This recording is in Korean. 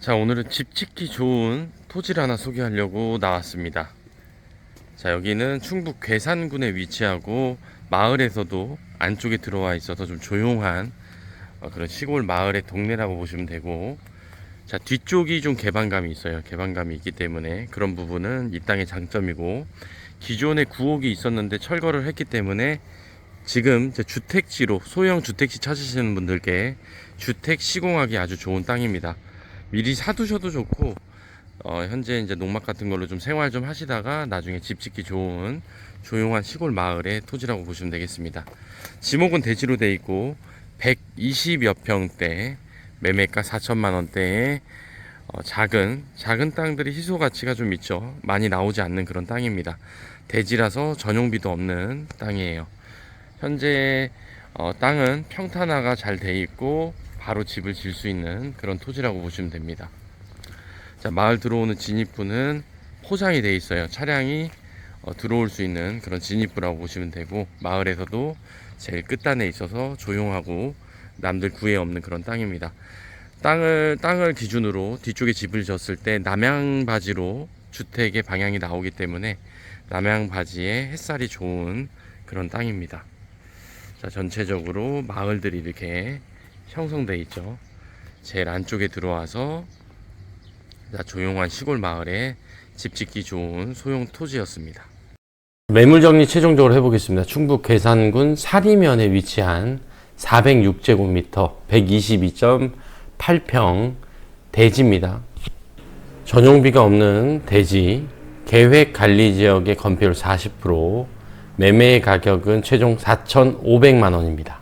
자, 오늘은 집 짓기 좋은 토지를 하나 소개하려고 나왔습니다. 자, 여기는 충북 괴산군에 위치하고 마을에서도 안쪽에 들어와 있어서 좀 조용한 어, 그런 시골 마을의 동네라고 보시면 되고 자, 뒤쪽이 좀 개방감이 있어요. 개방감이 있기 때문에 그런 부분은 이 땅의 장점이고 기존에 구옥이 있었는데 철거를 했기 때문에 지금 주택지로 소형 주택지 찾으시는 분들께 주택 시공하기 아주 좋은 땅입니다. 미리 사두셔도 좋고 어, 현재 이제 농막 같은 걸로 좀 생활 좀 하시다가 나중에 집 짓기 좋은 조용한 시골 마을의 토지라고 보시면 되겠습니다. 지목은 대지로 돼 있고 120여 평대 매매가 4천만 원대에 어, 작은 작은 땅들이 희소 가치가 좀 있죠. 많이 나오지 않는 그런 땅입니다. 대지라서 전용비도 없는 땅이에요. 현재 어, 땅은 평탄화가 잘 돼 있고 바로 집을 질수 있는 그런 토지라고 보시면 됩니다. 자, 마을 들어오는 진입구는 포장이 돼 있어요. 차량이 어, 들어올 수 있는 그런 진입구라고 보시면 되고 마을에서도 제일 끝단에 있어서 조용하고 남들 구애 없는 그런 땅입니다. 땅을 땅을 기준으로 뒤쪽에 집을 졌을 때 남향 바지로 주택의 방향이 나오기 때문에 남향 바지에 햇살이 좋은 그런 땅입니다. 자, 전체적으로 마을들이 이렇게 형성돼 있죠. 제일 안쪽에 들어와서 자, 조용한 시골 마을에 집 짓기 좋은 소형 토지였습니다. 매물 정리 최종적으로 해보겠습니다. 충북 괴산군 사리면에 위치한 406제곱미터 122.8평 대지입니다. 전용비가 없는 대지, 계획 관리 지역의 건폐율 40%, 매매 가격은 최종 4,500만 원입니다.